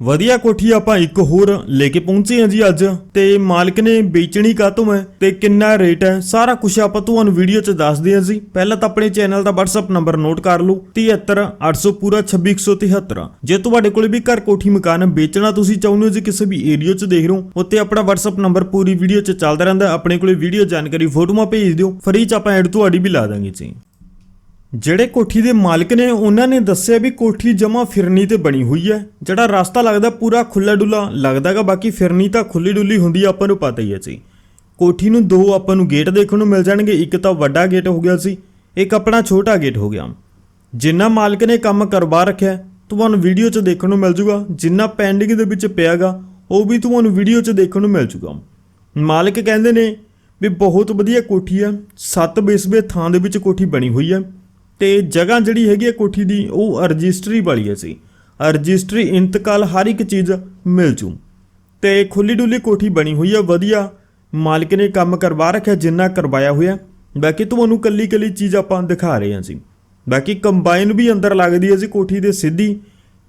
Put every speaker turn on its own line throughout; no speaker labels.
ਵਧੀਆ ਕੋਠੀ ਆਪਾਂ ਇੱਕ ਹੋਰ ਲੈ ਕੇ ਪਹੁੰਚੇ ਹਾਂ ਜੀ ਅੱਜ। ਤੇ ਮਾਲਕ ਨੇ ਵੇਚਣੀ ਕਾਤੋਂ ਹੈ ਤੇ ਕਿੰਨਾ ਰੇਟ ਹੈ, ਸਾਰਾ ਕੁਝ ਆਪਾਂ ਤੁਹਾਨੂੰ ਵੀਡੀਓ 'ਚ ਦੱਸਦੇ ਹਾਂ ਜੀ। ਪਹਿਲਾਂ ਤਾਂ ਆਪਣੇ ਚੈਨਲ ਦਾ WhatsApp ਨੰਬਰ ਨੋਟ ਕਰ ਲਓ 73800 ਪੂਰਾ 26173 ਜੇ ਤੁਹਾਡੇ ਕੋਲ ਵੀ ਘਰ ਕੋਠੀ ਮਕਾਨ ਵੇਚਣਾ ਤੁਸੀਂ ਚਾਹੁੰਦੇ ਹੋ ਜੀ ਕਿਸੇ ਵੀ ਏਰੀਆ 'ਚ ਦੇਖ ਰਹੇ ਹੋ ਉੱਤੇ ਆਪਣਾ WhatsApp ਨੰਬਰ ਪੂਰੀ ਵੀਡੀਓ 'ਚ ਚੱਲਦਾ ਰਹਿੰਦਾ ਆਪਣੇ ਕੋਲੇ ਵੀਡੀਓ ਜਾਣਕਾਰੀ ਫੋਟੋਆਂ ਭੇਜ ਦਿਓ ਫਰੀ 'ਚ ਆਪਾਂ ਐਡ ਤੁਹਾਡੀ ਵੀ ਲਾ ਦਾਂਗੇ ਜੀ। ਜਿਹੜੇ ਕੋਠੀ ਦੇ ਮਾਲਕ ਨੇ, ਉਹਨਾਂ ਨੇ ਦੱਸਿਆ ਵੀ ਕੋਠੀ ਜਮਾ ਫਿਰਨੀ ਤੇ ਬਣੀ ਹੋਈ ਹੈ। ਜਿਹੜਾ ਰਸਤਾ ਲੱਗਦਾ ਪੂਰਾ ਖੁੱਲਾ ਡੁੱਲਾ ਲੱਗਦਾਗਾ ਬਾਕੀ ਫਿਰਨੀ ਤਾਂ ਖੁੱਲੀ ਡੁੱਲੀ ਹੁੰਦੀ ਆਪਾਂ ਨੂੰ ਪਤਾ ਹੀ ਹੈ ਜੀ। ਕੋਠੀ ਨੂੰ ਦੋ ਆਪਾਂ ਨੂੰ ਗੇਟ ਦੇਖਣ ਨੂੰ ਮਿਲ ਜਾਣਗੇ, ਇੱਕ ਤਾਂ ਵੱਡਾ ਗੇਟ ਹੋ ਗਿਆ ਸੀ, ਇੱਕ ਆਪਣਾ ਛੋਟਾ ਗੇਟ ਹੋ ਗਿਆ। ਜਿੰਨਾ ਮਾਲਕ ਨੇ ਕੰਮ ਕਰਵਾ ਰੱਖਿਆ, ਤੁਹਾਨੂੰ ਵੀਡੀਓ 'ਚ ਦੇਖਣ ਨੂੰ ਮਿਲ ਜੂਗਾ, ਜਿੰਨਾ ਪੈਂਡਿੰਗ ਦੇ ਵਿੱਚ ਪਿਆਗਾ ਉਹ ਵੀ ਤੁਹਾਨੂੰ ਵੀਡੀਓ 'ਚ ਦੇਖਣ ਨੂੰ ਮਿਲ ਜੂਗਾ। ਮਾਲਕ ਕਹਿੰਦੇ ਨੇ ਵੀ ਬਹੁਤ ਵਧੀਆ ਕੋਠੀ ਆ ਸੱਤ ਬਿਸਵੇ ਥਾਂ ਦੇ ਵਿੱਚ ਕੋਠੀ ਬਣੀ ਹੋਈ ਆ ਤੇ ਜਗ੍ਹਾ ਜਿਹੜੀ ਹੈਗੀ ਹੈ ਕੋਠੀ ਦੀ, ਉਹ ਰਜਿਸਟਰੀ ਵਾਲੀ ਹੈ ਸੀ ਰਜਿਸਟਰੀ, ਇੰਤਕਾਲ, ਹਰ ਇੱਕ ਚੀਜ਼ ਮਿਲ ਜੂ। ਤੇ ਖੁੱਲੀ ਡੁੱਲੀ ਕੋਠੀ ਬਣੀ ਹੋਈ ਆ ਵਧੀਆ। ਮਾਲਕ ਨੇ ਕੰਮ ਕਰਵਾ ਰੱਖਿਆ, ਜਿੰਨਾ ਕਰਵਾਇਆ ਹੋਇਆ। ਬਾਕੀ ਤੁਹਾਨੂੰ ਕੱਲੀ ਕੱਲੀ ਚੀਜ਼ ਆਪਾਂ ਦਿਖਾ ਰਹੇ ਹਾਂ ਜੀ। ਬਾਕੀ ਕੰਬਾਈਨ ਵੀ ਅੰਦਰ ਲੱਗਦੀ ਹੈ ਜੀ ਕੋਠੀ ਦੇ ਸਿੱਧੀ।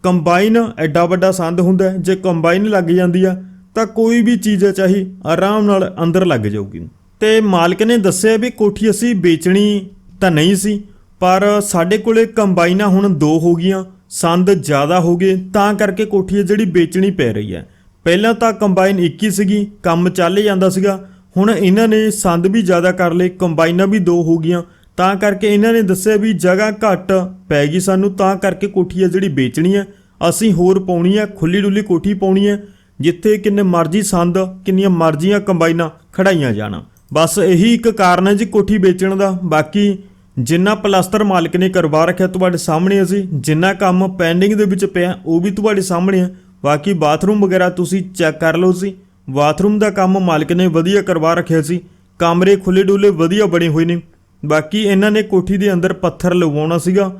ਕੰਬਾਈਨ ਐਡਾ ਵੱਡਾ ਸੰਦ ਹੁੰਦਾ ਜੇ ਕੰਬਾਈਨ ਲੱਗ ਜਾਂਦੀ ਆ, ਤਾਂ ਕੋਈ ਵੀ ਚੀਜ਼ ਚਾਹੀ ਆਰਾਮ ਨਾਲ ਅੰਦਰ ਲੱਗ ਜਾਊਗੀ। ਤੇ ਮਾਲਕ ਨੇ ਦੱਸਿਆ ਵੀ ਕੋਠੀ ਅਸੀਂ ਵੇਚਣੀ ਤਾਂ ਨਹੀਂ ਸੀ। ਪਰ ਸਾਡੇ ਕੋਲੇ ਕੰਬਾਈਨਾਂ ਹੁਣ ਦੋ ਹੋ ਗਈਆਂ, ਸੰਦ ਜ਼ਿਆਦਾ ਹੋ ਗਏ, ਤਾਂ ਕਰਕੇ ਕੋਠੀ ਹੈ ਜਿਹੜੀ ਵੇਚਣੀ ਪੈ ਰਹੀ ਹੈ। ਪਹਿਲਾਂ ਤਾਂ ਕੰਬਾਈਨ ਇੱਕ ਹੀ ਸੀਗੀ, ਕੰਮ ਚੱਲ ਜਾਂਦਾ ਸੀਗਾ। ਹੁਣ ਇਹਨਾਂ ਨੇ ਸੰਦ ਵੀ ਜ਼ਿਆਦਾ ਕਰ ਲਏ, ਕੰਬਾਈਨਾਂ ਵੀ ਦੋ ਹੋ ਗਈਆਂ। ਤਾਂ ਕਰਕੇ ਇਹਨਾਂ ਨੇ ਦੱਸਿਆ ਵੀ ਜਗ੍ਹਾ ਘੱਟ ਪੈ ਗਈ ਸਾਨੂੰ, ਤਾਂ ਕਰਕੇ ਕੋਠੀ ਹੈ ਜਿਹੜੀ ਵੇਚਣੀ ਹੈ, ਅਸੀਂ ਹੋਰ ਪਾਉਣੀ ਹੈ ਖੁੱਲੀ ਡੁੱਲੀ ਕੋਠੀ ਪਾਉਣੀ ਹੈ, ਜਿੱਥੇ ਕਿੰਨੇ ਮਰਜ਼ੀ ਸੰਦ, ਕਿੰਨੀਆਂ ਮਰਜ਼ੀਆਂ ਕੰਬਾਈਨਾਂ ਖੜਾਈਆਂ ਜਾਣਾ। ਬਸ ਇਹੀ ਇੱਕ ਕਾਰਨ ਹੈ ਜੀ ਕੋਠੀ ਵੇਚਣ ਦਾ, ਬਾਕੀ ਜਿੰਨਾ ਪਲਾਸਟਰ ਮਾਲਕ ਨੇ ਕਰਵਾ ਰੱਖਿਆ ਤੁਹਾਡੇ ਸਾਹਮਣੇ ਅਸੀਂ ਜਿੰਨਾ ਕੰਮ ਪੈਂਡਿੰਗ ਦੇ ਵਿੱਚ ਪਿਆ, ਉਹ ਵੀ ਤੁਹਾਡੇ ਸਾਹਮਣੇ ਹੈ ਬਾਕੀ ਬਾਥਰੂਮ ਵਗੈਰਾ ਤੁਸੀਂ ਚੈੱਕ ਕਰ ਲਓ ਸੀ ਬਾਥਰੂਮ ਦਾ ਕੰਮ ਮਾਲਕ ਨੇ ਵਧੀਆ ਕਰਵਾ ਰੱਖਿਆ ਸੀ ਕਮਰੇ ਖੁੱਲੇ ਡੁੱਲੇ ਵਧੀਆ ਬਣੇ ਹੋਏ ਨੇ। ਬਾਕੀ ਇਹਨਾਂ ਨੇ ਕੋਠੀ ਦੇ ਅੰਦਰ ਪੱਥਰ ਲਗਵਾਉਣਾ ਸੀਗਾ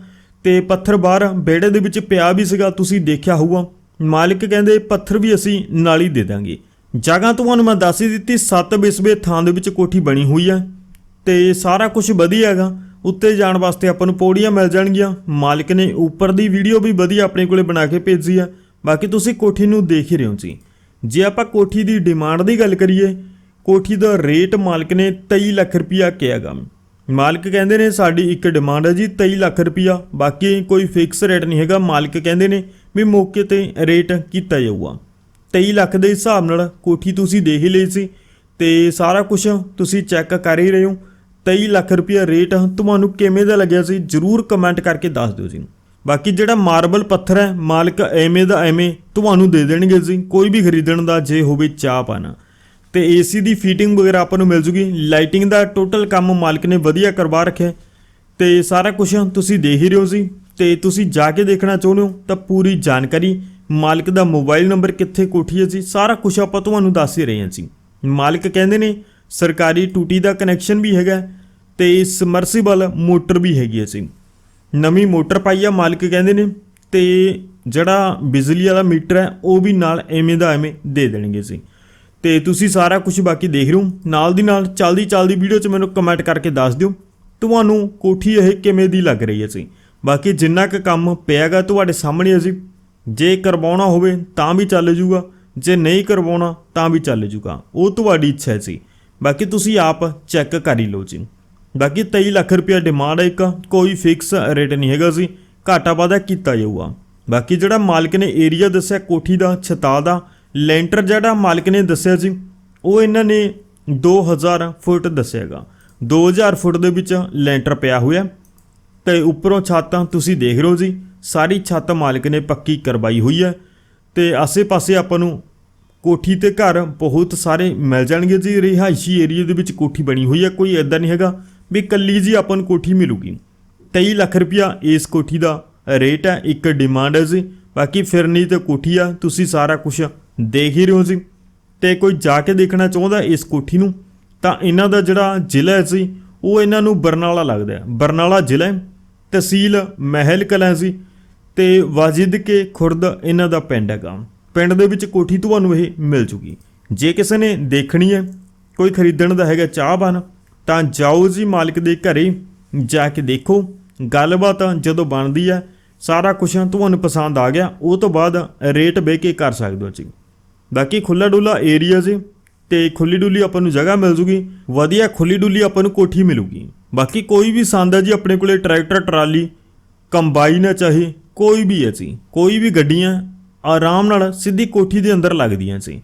ਤੇ ਪੱਥਰ ਬਾਹਰ ਵਿਹੜੇ ਦੇ ਵਿੱਚ ਪਿਆ ਵੀ ਸੀਗਾ, ਤੁਸੀਂ ਦੇਖਿਆ ਹੋਊਗਾ। ਮਾਲਕ ਕਹਿੰਦੇ ਪੱਥਰ ਵੀ ਅਸੀਂ ਨਾਲ ਹੀ ਦੇ ਦਾਂਗੇ। ਜਗ੍ਹਾ ਤੁਹਾਨੂੰ ਮੈਂ ਦੱਸ ਹੀ ਦਿੱਤੀ 7 ਬਿਸਵੇ ਥਾਂ ਦੇ ਵਿੱਚ ਕੋਠੀ ਬਣੀ ਹੋਈ ਹੈ ਤੇ ਸਾਰਾ ਕੁਝ ਵਧੀਆ ਹੈਗਾ। ਉੱਤੇ ਜਾਣ ਵਾਸਤੇ ਆਪਾਂ ਨੂੰ ਪੌੜੀਆਂ ਮਿਲ ਜਾਣਗੀਆਂ। ਮਾਲਕ ਨੇ ਉੱਪਰ ਦੀ ਵੀਡੀਓ ਵੀ ਵਧੀਆ ਆਪਣੇ ਕੋਲੇ ਬਣਾ ਕੇ ਭੇਜੀ ਆ। ਬਾਕੀ ਤੁਸੀਂ ਕੋਠੀ ਨੂੰ ਦੇਖ ਹੀ ਰਹੇ ਹੋ ਜੀ। ਜੇ ਆਪਾਂ ਕੋਠੀ ਦੀ ਡਿਮਾਂਡ ਦੀ ਗੱਲ ਕਰੀਏ, ਕੋਠੀ ਦਾ ਰੇਟ ਮਾਲਕ ਨੇ 23 ਲੱਖ ਰੁਪਇਆ ਕਿਹਾਗਾ। ਮਾਲਕ ਕਹਿੰਦੇ ਨੇ ਸਾਡੀ ਇੱਕ ਡਿਮਾਂਡ ਹੈ ਜੀ 23 ਲੱਖ ਰੁਪਇਆ ਬਾਕੀ ਕੋਈ ਫਿਕਸ ਰੇਟ ਨਹੀਂ ਹੈਗਾ। ਮਾਲਕ ਕਹਿੰਦੇ ਨੇ ਵੀ ਮੌਕੇ ਤੇ ਰੇਟ ਕੀਤਾ ਜਾਊਗਾ। 23 ਲੱਖ ਦੇ ਹਿਸਾਬ ਨਾਲ ਕੋਠੀ ਤੁਸੀਂ ਦੇਖ ਹੀ ਲਈ ਸੀ ਤੇ ਸਾਰਾ ਕੁਝ ਤੁਸੀਂ ਚੈੱਕ ਕਰ ਹੀ ਰਹੇ ਹੋ। 23 ਲੱਖ ਰੁਪਇਆ ਰੇਟ ਤੁਹਾਨੂੰ ਕਿਵੇਂ ਦਾ ਲੱਗਿਆ ਸੀ? ਜਰੂਰ ਕਮੈਂਟ ਕਰਕੇ ਦੱਸ ਦਿਓ ਜੀ ਬਾਕੀ ਜਿਹੜਾ ਮਾਰਬਲ ਪੱਥਰ ਹੈ, ਮਾਲਕ ਐਵੇਂ ਦਾ ਐਵੇਂ ਤੁਹਾਨੂੰ ਦੇ ਦੇਣਗੇ ਜੀ। ਕੋਈ ਵੀ ਖਰੀਦਣ ਦਾ, ਜੇ ਹੋਵੇ ਚਾਹ ਪਾਣਾ। ਤੇ ਏਸੀ ਦੀ ਫੀਟਿੰਗ ਵਗੈਰਾ ਆਪਾਂ ਨੂੰ ਮਿਲ ਜੂਗੀ। ਲਾਈਟਿੰਗ ਦਾ ਟੋਟਲ ਕੰਮ ਮਾਲਕ ਨੇ ਵਧੀਆ ਕਰਵਾ ਰੱਖਿਆ। ਹੈ। ਤੇ ਸਾਰਾ ਕੁਝ ਤੁਸੀਂ ਦੇਖ ਹੀ ਰਹੇ ਹੋ ਜੀ। ਤੇ ਤੁਸੀਂ ਜਾ ਕੇ ਦੇਖਣਾ ਚਾਹੁੰਦੇ ਹੋ, ਤਾਂ ਪੂਰੀ ਜਾਣਕਾਰੀ ਮਾਲਕ ਦਾ ਮੋਬਾਈਲ ਨੰਬਰ ਕਿੱਥੇ ਕੋਠੀ ਹੈ ਜੀ, ਸਾਰਾ ਕੁਝ ਆਪਾਂ ਤੁਹਾਨੂੰ ਦੱਸ ਹੀ ਰਹੇ ਹਾਂ ਜੀ। ਮਾਲਕ ਕਹਿੰਦੇ ਨੇ, ਸਰਕਾਰੀ ਟੂਟੀ ਦਾ ਕਨੈਕਸ਼ਨ ਵੀ ਹੈਗਾ। ਤੇ ਸਮਰਸੀਬਲ ਮੋਟਰ ਵੀ ਹੈਗੀ ਅਸੀਂ। ਨਵੀਂ ਮੋਟਰ ਪਾਈ ਆ, ਮਾਲਕ ਕਹਿੰਦੇ ਨੇ, ਤੇ ਜਿਹੜਾ ਬਿਜਲੀ ਵਾਲਾ ਮੀਟਰ ਹੈ, ਉਹ ਵੀ ਨਾਲ ਐਵੇਂ ਦਾ ਐਵੇਂ ਦੇ ਦੇਣਗੇ ਸੀ ਤੇ ਤੁਸੀਂ ਸਾਰਾ ਕੁਝ ਬਾਕੀ ਦੇਖ ਰਹੇ ਹੋ। ਨਾਲ ਦੀ ਨਾਲ ਚੱਲਦੀ ਚੱਲਦੀ ਵੀਡੀਓ 'ਚ ਮੈਨੂੰ ਕਮੈਂਟ ਕਰਕੇ ਦੱਸ ਦਿਓ, ਤੁਹਾਨੂੰ ਕੋਠੀ ਇਹ ਕਿਵੇਂ ਦੀ ਲੱਗ ਰਹੀ ਹੈ ਸੀ ਬਾਕੀ ਜਿੰਨਾ ਕੁ ਕੰਮ ਪਿਆਗਾ ਤੁਹਾਡੇ ਸਾਹਮਣੇ ਅਸੀਂ, ਜੇ ਕਰਵਾਉਣਾ ਹੋਵੇ ਤਾਂ ਵੀ ਚੱਲ ਜੂਗਾ, ਜੇ ਨਹੀਂ ਕਰਵਾਉਣਾ ਤਾਂ ਵੀ ਚੱਲ ਜੂਗਾ। ਉਹ ਤੁਹਾਡੀ ਇੱਛਾ ਸੀ ਬਾਕੀ ਤੁਸੀਂ ਆਪ ਚੈੱਕ ਕਰ ਹੀ ਲਓ ਜੀ। ਬਾਕੀ 23 ਲੱਖ ਰੁਪਇਆ ਡਿਮਾਂਡ ਹੈ ਇੱਕ, ਕੋਈ ਫਿਕਸ ਰੇਟ ਨਹੀਂ ਹੈਗਾ ਸੀ ਘਾਟਾ ਵਾਧਾ ਕੀਤਾ ਜਾਊਗਾ। ਬਾਕੀ ਜਿਹੜਾ ਮਾਲਕ ਨੇ ਏਰੀਆ ਦੱਸਿਆ, ਕੋਠੀ ਦਾ ਛਤਾ ਦਾ, ਲੈਂਟਰ ਜਿਹੜਾ ਮਾਲਕ ਨੇ ਦੱਸਿਆ ਸੀ ਉਹ ਇਹਨਾਂ ਨੇ 2000 ਫੁੱਟ ਦੱਸਿਆਗਾ। 2000 ਫੁੱਟ ਦੇ ਵਿੱਚ ਲੈਂਟਰ ਪਿਆ ਹੋਇਆ। ਤੇ ਉੱਪਰੋਂ ਛੱਤਾਂ ਤੁਸੀਂ ਦੇਖ ਰਹੇ ਹੋ ਜੀ, ਸਾਰੀ ਛੱਤ ਮਾਲਕ ਨੇ ਪੱਕੀ ਕਰਵਾਈ ਹੋਈ ਹੈ। ਤੇ ਆਸੇ-ਪਾਸੇ ਆਪਾਂ ਨੂੰ ਕੋਠੀ ਤੇ ਘਰ ਬਹੁਤ ਸਾਰੇ ਮਿਲ ਜਾਣਗੇ ਜੀ। ਰਿਹਾਇਸ਼ੀ ਏਰੀਆ ਦੇ ਵਿੱਚ ਕੋਠੀ ਬਣੀ ਹੋਈ ਹੈ, ਕੋਈ ਐਦਾਂ ਨਹੀਂ ਹੈਗਾ। ਵੀ ਕੱਲੀ ਜੀ ਆਪਾਂ ਨੂੰ ਕੋਠੀ ਮਿਲੂਗੀ। 23 ਲੱਖ ਰੁਪਇਆ ਇਸ ਕੋਠੀ ਦਾ ਰੇਟ ਹੈ ਇੱਕ ਡਿਮਾਂਡ ਹੈ ਜੀ। ਬਾਕੀ ਫਿਰਨੀ ਤੇ ਕੋਠੀ ਆ ਤੁਸੀਂ ਸਾਰਾ ਕੁਝ ਦੇਖ ਹੀ ਰਹੇ ਹੋ ਜੀ। ਤੇ ਕੋਈ ਜਾ ਕੇ ਦੇਖਣਾ ਚਾਹੁੰਦਾ ਇਸ ਕੋਠੀ ਨੂੰ ਤਾਂ ਇਹਨਾਂ ਦਾ ਜਿਹੜਾ ਜ਼ਿਲ੍ਹਾ ਹੈ ਸੀ ਉਹ ਇਹਨਾਂ ਨੂੰ ਬਰਨਾਲਾ ਲੱਗਦਾ ਬਰਨਾਲਾ ਜ਼ਿਲ੍ਹਾ ਹੈ, ਤਹਿਸੀਲ ਮਹਿਲ ਕਲਾਂ ਸੀ ਤੇ ਵਾਜਿਦ ਕੇ ਖੁਰਦ ਇਹਨਾਂ ਦਾ ਪਿੰਡ ਹੈਗਾ। ਪਿੰਡ ਦੇ ਵਿੱਚ ਕੋਠੀ ਤੁਹਾਨੂੰ ਇਹ ਮਿਲ ਜੂਗੀ। ਜੇ ਕਿਸੇ ਨੇ ਦੇਖਣੀ ਹੈ ਕੋਈ ਖਰੀਦਣ ਦਾ ਹੈਗਾ ਚਾਹਵਾਨ ਤਾਂ ਜਾਓ ਜੀ ਮਾਲਕ ਦੇ ਘਰੇ, ਜਾ ਕੇ ਦੇਖੋ। ਗੱਲਬਾਤ ਜਦੋਂ ਬਣਦੀ ਹੈ, ਸਾਰਾ ਕੁਝ ਤੁਹਾਨੂੰ ਪਸੰਦ ਆ ਗਿਆ, ਉਹ ਤੋਂ ਬਾਅਦ ਰੇਟ ਬਹਿ ਕੇ ਕਰ ਸਕਦੇ ਹੋ ਜੀ। ਬਾਕੀ ਖੁੱਲਾ ਡੁੱਲਾ ਏਰੀਆ ਜੀ, ਤੇ ਖੁੱਲੀ ਡੁੱਲੀ ਆਪਾਂ ਨੂੰ ਜਗ੍ਹਾ ਮਿਲ ਜੂਗੀ, ਵਧੀਆ ਖੁੱਲੀ ਡੁੱਲੀ ਆਪਾਂ ਨੂੰ ਕੋਠੀ ਮਿਲੂਗੀ। ਬਾਕੀ ਕੋਈ ਵੀ ਸੰਦ ਹੈ ਜੀ ਆਪਣੇ ਕੋਲੇ, ਟਰੈਕਟਰ, ਟਰਾਲੀ, ਕੰਬਾਈਨ ਹੈ ਚਾਹੇ, ਕੋਈ ਵੀ ਹੈ ਜੀ, ਕੋਈ ਵੀ ਗੱਡੀਆਂ, ਆਰਾਮ ਨਾਲ ਸਿੱਧੀ ਕੋਠੀ ਦੇ ਅੰਦਰ ਲੱਗਦੀਆਂ ਸੀ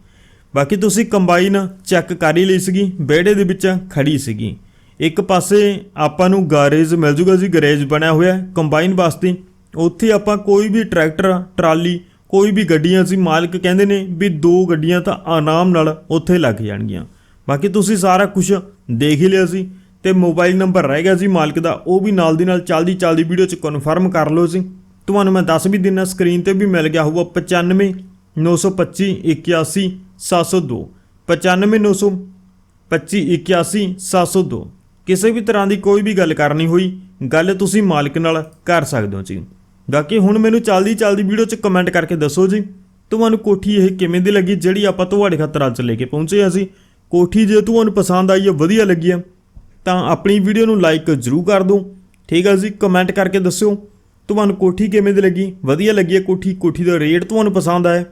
ਬਾਕੀ ਤੁਸੀਂ ਕੰਬਾਈਨ ਚੈੱਕ ਕਰ ਹੀ ਲਈ ਸੀਗੀ, ਵਿਹੜੇ ਦੇ ਵਿੱਚ ਖੜੀ ਸੀਗੀ। ਇੱਕ ਪਾਸੇ ਆਪਾਂ ਨੂੰ ਗਾਰੇਜ਼ ਮਿਲ ਜੂਗਾ ਜੀ, ਗੈਰੇਜ ਬਣਿਆ ਹੋਇਆ ਕੰਬਾਈਨ ਵਾਸਤੇ। ਉੱਥੇ ਆਪਾਂ ਕੋਈ ਵੀ ਟਰੈਕਟਰ, ਟਰਾਲੀ, ਕੋਈ ਵੀ ਗੱਡੀਆਂ ਸੀ, ਮਾਲਕ ਕਹਿੰਦੇ ਨੇ ਵੀ ਦੋ ਗੱਡੀਆਂ ਤਾਂ ਆਰਾਮ ਨਾਲ ਉੱਥੇ ਲੱਗ ਜਾਣਗੀਆਂ। ਬਾਕੀ ਤੁਸੀਂ ਸਾਰਾ ਕੁਝ ਦੇਖ ਹੀ ਲਿਆ ਸੀ ਤੇ ਮੋਬਾਈਲ ਨੰਬਰ ਰਹਿ ਗਿਆ ਸੀ ਮਾਲਕ ਦਾ, ਉਹ ਵੀ ਨਾਲ ਦੀ ਨਾਲ ਚੱਲਦੀ ਚੱਲਦੀ ਵੀਡੀਓ 'ਚ ਕਨਫਰਮ ਕਰ ਲਓ ਸੀ ਤੁਹਾਨੂੰ ਮੈਂ ਦੱਸ ਵੀ ਦਿਨਾ ਸਕਰੀਨ ਤੇ ਵੀ ਮਿਲ ਗਿਆ ਹੋਊਗਾ 95 925 81 702 95 925 81 702 ਕਿਸੇ ਵੀ ਤਰ੍ਹਾਂ ਦੀ ਕੋਈ ਵੀ ਗੱਲ ਕਰਨੀ ਹੋਈ, ਗੱਲ ਤੁਸੀਂ ਮਾਲਕ ਨਾਲ ਕਰ ਸਕਦੇ ਹੋ ਜੀ। ਬਾਕੀ ਹੁਣ ਮੈਨੂੰ ਚੱਲਦੀ ਚੱਲਦੀ ਵੀਡੀਓ 'ਚ ਕਮੈਂਟ ਕਰਕੇ ਦੱਸੋ ਜੀ, ਤੁਹਾਨੂੰ ਕੋਠੀ ਇਹ ਕਿਵੇਂ ਦੀ ਲੱਗੀ, ਜਿਹੜੀ ਆਪਾਂ ਤੁਹਾਡੇ ਖਾਤਰ ਅੱਜ ਲੈ ਕੇ ਪਹੁੰਚੇ ਹਾਂ ਅਸੀਂ ਕੋਠੀ ਜੇ ਤੁਹਾਨੂੰ ਪਸੰਦ ਆਈ ਹੈ ਵਧੀਆ ਲੱਗੀ ਹੈ ਤਾਂ ਆਪਣੀ ਵੀਡੀਓ ਨੂੰ ਲਾਈਕ ਜ਼ਰੂਰ ਕਰ ਦਿਓ। ਠੀਕ ਹੈ ਜੀ ਕਮੈਂਟ ਕਰਕੇ ਦੱਸਿਓ, ਤੁਹਾਨੂੰ ਕੋਠੀ ਕਿਵੇਂ ਦੀ ਲੱਗੀ, ਵਧੀਆ ਲੱਗੀ ਹੈ ਕੋਠੀ ਕੋਠੀ ਦਾ ਰੇਟ ਤੁਹਾਨੂੰ ਪਸੰਦ ਆਇਆ।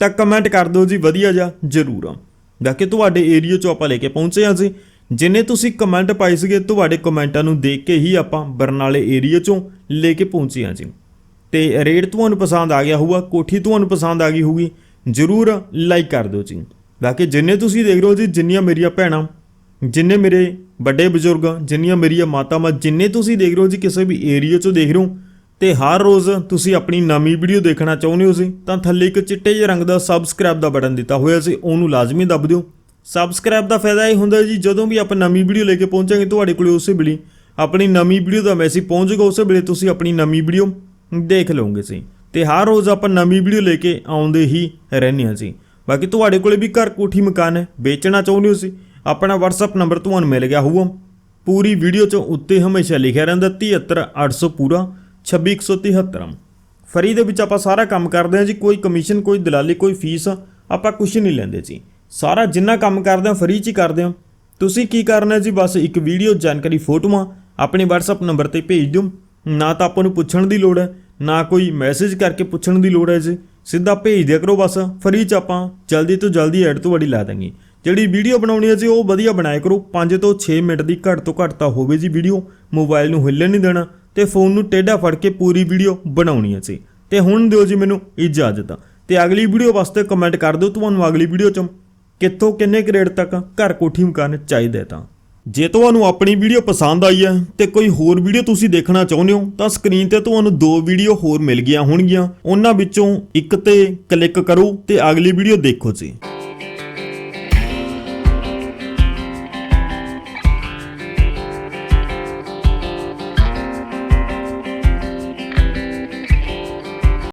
ਤਾਂ ਕਮੈਂਟ ਕਰ ਦਿਓ ਜੀ, ਵਧੀਆ ਜਾ ਜ਼ਰੂਰ ਬਾਕੀ ਤੁਹਾਡੇ ਏਰੀਆ 'ਚੋਂ ਆਪਾਂ ਲੈ ਕੇ ਪਹੁੰਚੇ ਹਾਂ ਜੀ। ਜਿੰਨੇ ਤੁਸੀਂ ਕਮੈਂਟ ਪਾਈ ਸੀਗੇ, ਤੁਹਾਡੇ ਕਮੈਂਟਾਂ ਨੂੰ ਦੇਖ ਕੇ ਹੀ ਆਪਾਂ ਬਰਨਾਲੇ ਏਰੀਆ 'ਚੋਂ ਲੈ ਕੇ ਪਹੁੰਚੇ ਹਾਂ ਜੀ। ਤੇ ਰੇਟ ਤੁਹਾਨੂੰ ਪਸੰਦ ਆ ਗਿਆ ਹੋਊਗਾ, ਕੋਠੀ ਤੁਹਾਨੂੰ ਪਸੰਦ ਆ ਗਈ ਹੋਊਗੀ, ਜਰੂਰ ਲਾਈਕ ਕਰ ਦਿਓ ਜੀ। ਬਾਕੀ ਜਿੰਨੇ ਤੁਸੀਂ ਦੇਖ ਰਹੇ ਹੋ ਜੀ, ਜਿੰਨੀਆਂ ਮੇਰੀਆਂ ਭੈਣਾਂ, ਜਿੰਨੇ ਮੇਰੇ ਵੱਡੇ ਬਜ਼ੁਰਗ, ਜਿੰਨੀਆਂ ਮੇਰੀਆਂ ਮਾਤਾਵਾਂ, ਜਿੰਨੇ ਤੁਸੀਂ ਦੇਖ ਰਹੇ ਹੋ ਜੀ, ਕਿਸੇ ਵੀ ਏਰੀਆ 'ਚੋਂ ਦੇਖ ਰਹੇ ਹੋ ਤੇ ਹਰ ਰੋਜ਼ ਤੁਸੀਂ ਆਪਣੀ ਨਵੀਂ ਵੀਡੀਓ ਦੇਖਣਾ ਚਾਹੁੰਦੇ ਹੋ ਸੀ ਤਾਂ ਥੱਲੇ ਇੱਕ ਚਿੱਟੇ ਜਿਹੇ ਰੰਗ ਦਾ ਸਬਸਕ੍ਰਾਈਬ ਦਾ ਬਟਨ ਦਿੱਤਾ ਹੋਇਆ ਸੀ, ਉਹਨੂੰ ਲਾਜ਼ਮੀ ਦੱਬ ਦਿਓ। ਸਬਸਕ੍ਰਾਈਬ ਦਾ ਫਾਇਦਾ ਇਹ ਹੁੰਦਾ ਜੀ, ਜਦੋਂ ਵੀ ਆਪਾਂ ਨਵੀਂ ਵੀਡੀਓ ਲੈ ਕੇ ਪਹੁੰਚਾਂਗੇ ਤੁਹਾਡੇ ਕੋਲ ਉਸੇ ਵੇਲੇ ਆਪਣੀ ਨਵੀਂ ਵੀਡੀਓ ਦਾ ਮੈਸੇਜ ਪਹੁੰਚ ਉਸੇ ਵੇਲੇ ਤੁਸੀਂ ਆਪਣੀ ਨਵੀਂ ਵੀਡੀਓ ਦੇਖ ਲਓਗੇ ਸੀ ਤੇ ਹਰ ਰੋਜ਼ ਆਪਾਂ ਨਵੀਂ ਵੀਡੀਓ ਲੈ ਕੇ ਆਉਂਦੇ ਹੀ ਰਹਿੰਦੇ ਹਾਂ ਜੀ। ਬਾਕੀ ਤੁਹਾਡੇ ਕੋਲੇ ਵੀ ਘਰ ਕੋਠੀ ਮਕਾਨ ਹੈ, ਵੇਚਣਾ ਚਾਹੁੰਦੇ ਹੋ ਸੀ ਆਪਣਾ WhatsApp ਨੰਬਰ ਤੁਹਾਨੂੰ ਮਿਲ ਗਿਆ ਹੋਊਗਾ। ਪੂਰੀ ਵੀਡੀਓ 'ਚ ਉੱਤੇ ਹਮੇਸ਼ਾ ਲਿਖਿਆ ਰਹਿੰਦਾ 73800 ਪੂਰਾ। 26173 ਫਰੀ ਦੇ ਵਿੱਚ ਆਪਾਂ ਸਾਰਾ ਕੰਮ ਕਰਦੇ ਹਾਂ ਜੀ, ਕੋਈ ਕਮਿਸ਼ਨ, ਕੋਈ ਦਲਾਲੀ, ਕੋਈ ਫੀਸ, ਆਪਾਂ ਕੁਝ ਨਹੀਂ ਲੈਂਦੇ ਜੀ। ਸਾਰਾ ਜਿੰਨਾ ਕੰਮ ਕਰਦੇ ਹਾਂ, ਫਰੀ 'ਚ ਹੀ ਕਰਦੇ ਹਾਂ। ਤੁਸੀਂ ਕੀ ਕਰਨਾ ਜੀ, ਬਸ ਇੱਕ ਵੀਡੀਓ, ਜਾਣਕਾਰੀ, ਫੋਟੋਆਂ ਆਪਣੇ WhatsApp ਨੰਬਰ ਤੇ ਭੇਜ ਦਿਓ। ਨਾ ਤਾਂ ਆਪਾਂ ਨੂੰ ਪੁੱਛਣ ਦੀ ਲੋੜ ਹੈ, ਨਾ ਕੋਈ ਮੈਸੇਜ ਕਰਕੇ ਪੁੱਛਣ ਦੀ ਲੋੜ ਹੈ ਜੀ। ਸਿੱਧਾ ਭੇਜ ਦਿਆ ਕਰੋ ਬਸ, ਫਰੀ 'ਚ ਆਪਾਂ ਜਲਦੀ ਤੋਂ ਜਲਦੀ ਐਡ ਤੋਂ ਤੁਹਾਡੀ ਲਾ ਦਾਂਗੇ ਜਿਹੜੀ ਵੀਡੀਓ ਬਣਾਉਣੀ ਹੈ ਜੀ, ਉਹ ਵਧੀਆ ਬਣਾਇਆ ਕਰੋ। 5 ਤੋਂ 6 ਮਿੰਟ ਦੀ ਘੱਟ ਤੋਂ ਘੱਟ ਤਾਂ ਹੋਵੇ ਜੀ ਵੀਡੀਓ, ਮੋਬਾਈਲ ਨੂੰ ਹਿੱਲਣ ਨਹੀਂ ਦੇਣਾ। ਤੇ ਫੋਨ ਨੂੰ ਟੇਢਾ ਫੜ ਕੇ ਪੂਰੀ ਵੀਡੀਓ ਬਣਾਉਣੀ ਸੀ ਜੀ। ਤੇ ਹੁਣ ਦਿਓ ਜੀ ਮੈਨੂੰ ਇਜਾਜ਼ਤ। ਤੇ ਅਗਲੀ ਵੀਡੀਓ ਵਾਸਤੇ ਕਮੈਂਟ ਕਰ ਦਿਓ, ਤੁਹਾਨੂੰ ਅਗਲੀ ਵੀਡੀਓ 'ਚ ਕਿੱਥੋਂ ਕਿੰਨੇ ਗ੍ਰੇਡ ਤੱਕ ਘਰ ਕੋਠੀ ਮਕਾਨ ਚਾਹੀਦਾ ਤਾਂ। ਜੇ ਤੁਹਾਨੂੰ ਆਪਣੀ ਵੀਡੀਓ ਪਸੰਦ ਆਈ ਹੈ ਤੇ ਕੋਈ ਹੋਰ ਵੀਡੀਓ ਤੁਸੀਂ ਦੇਖਣਾ ਚਾਹੁੰਦੇ ਹੋ, ਤਾਂ ਸਕਰੀਨ ਤੇ ਤੁਹਾਨੂੰ ਦੋ ਵੀਡੀਓ ਹੋਰ ਮਿਲ ਗਈਆਂ ਹੋਣਗੀਆਂ। ਉਹਨਾਂ ਵਿੱਚੋਂ ਇੱਕ ਤੇ ਕਲਿੱਕ ਕਰੋ ਤੇ ਅਗਲੀ ਵੀਡੀਓ ਦੇਖੋ ਜੀ।